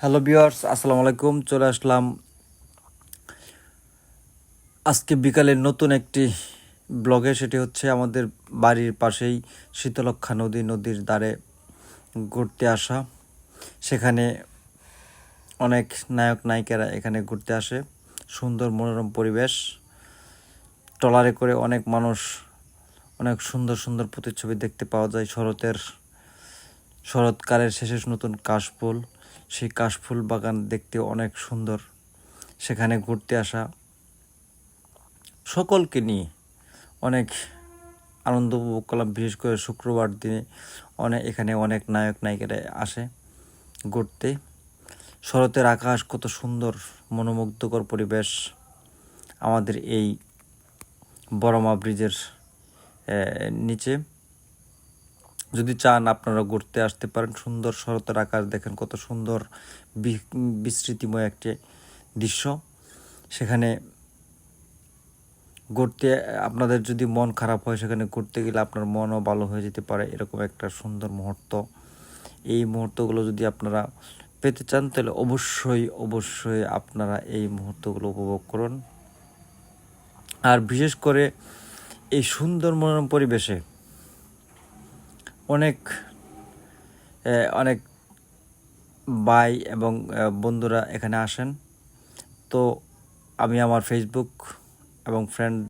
Hello বিয়ার্স আসসালামু আলাইকুম। চলে আসলাম আজকে বিকালে নতুন একটি ব্লগে। সেটি হচ্ছে আমাদের বাড়ির পাশেই শীতলক্ষা নদী, নদীর ধারে ঘুরতে আসা। সেখানে অনেক নায়ক, নায়িকারা এখানে ঘুরতে আসে। সুন্দর মনোরম পরিবেশ। ট্রলারে করে অনেক মানুষ, অনেক সুন্দর সুন্দর প্রতিচ্ছবি দেখতে পাওয়া যায়। শরতের, শরৎকালের শেষে নতুন কাশফুল। সেই কাশফুল বাগান দেখতে অনেক সুন্দর। সেখানে ঘুরতে আসা সকলকে নিয়ে অনেক আনন্দ উপভোগ করলাম, বিশেষ করে শুক্রবার দিনে অনেক এখানে অনেক নায়ক নায়িকারা আসে ঘুরতে। শরতের আকাশ কত সুন্দর, মনোমুগ্ধকর পরিবেশ আমাদের এই বড়মা ব্রিজের নিচে। যদি চান আপনারা ঘুরতে আসতে পারেন, সুন্দর শরতের আকাশ দেখেন, কত সুন্দর বিস্মৃতিময় একটি দৃশ্য। সেখানে ঘুরতে, আপনাদের যদি মন খারাপ হয়, সেখানে ঘুরতে গেলে আপনার মনও ভালো হয়ে যেতে পারে, এরকম একটা সুন্দর মুহূর্ত। এই মুহূর্তগুলো যদি আপনারা পেতে চান, তাহলে অবশ্যই অবশ্যই আপনারা এই মুহূর্তগুলো উপভোগ করুন। আর বিশেষ করে এই সুন্দর মনোরম পরিবেশে অনেক অনেক ভাই এবং বন্ধুরা এখানে আসেন। তো আমি আমার ফেসবুক এবং ফ্রেন্ড